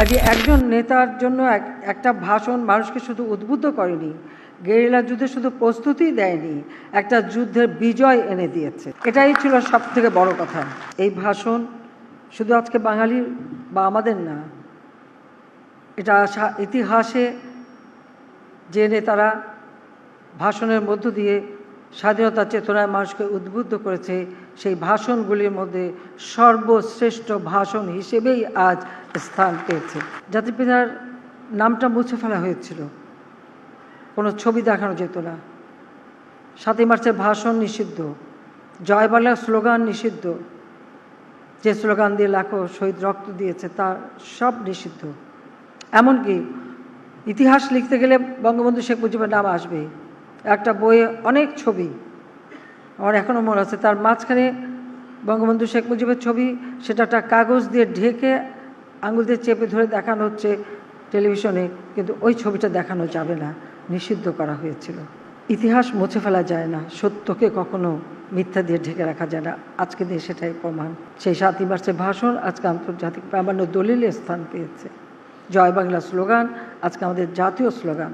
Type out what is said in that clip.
কাজে একজন নেতার জন্য এক- একটা ভাষণ মানুষকে শুধু উদ্বুদ্ধ করেনি, গেরিলা যুদ্ধে শুধু প্রস্তুতি দেয়নি, একটা যুদ্ধের বিজয় এনে দিয়েছে। এটাই ছিল সব থেকে বড় কথা। এই ভাষণ শুধু আজকে বাঙালির বা আমাদের না, এটা ইতিহাসে যে নেতারা ভাষণের মধ্য দিয়ে স্বাধীনতা চেতনায় মানুষকে উদ্বুদ্ধ করেছে সেই ভাষণগুলির মধ্যে সর্বশ্রেষ্ঠ ভাষণ হিসেবেই আজ স্থান পেয়েছে। জাতিপিতার নামটা মুছে ফেলা হয়েছিল। কোনো ছবি দেখানো যেত না। সাতই মার্চের ভাষণ নিষিদ্ধ। জয় স্লোগান নিষিদ্ধ। যে স্লোগান দিয়ে লাখো শহীদ রক্ত দিয়েছে, তার সব নিষিদ্ধ। এমনকি ইতিহাস লিখতে গেলে বঙ্গবন্ধু শেখ মুজিবের নাম আসবে একটা বইয়ে অনেক ছবি। আমার এখনও মনে আছে, তার মাঝখানে বঙ্গবন্ধু শেখ মুজিবের ছবি, সেটা একটা কাগজ দিয়ে ঢেকে আঙুল দিয়ে চেপে ধরে দেখানো হচ্ছে টেলিভিশনে, কিন্তু ওই ছবিটা দেখানো যাবে না, নিষিদ্ধ করা হয়েছিল। ইতিহাস মুছে ফেলা যায় না, সত্যকে কখনো মিথ্যা দিয়ে ঢেকে রাখা যায় না আজকে দিয়ে সেটাই প্রমাণ। সেই সাতই মার্চের ভাষণ আজকে আন্তর্জাতিক প্রামাণ্য দলিলে স্থান পেয়েছে। জয় বাংলা স্লোগান, আজকে আমাদের জাতীয় স্লোগান।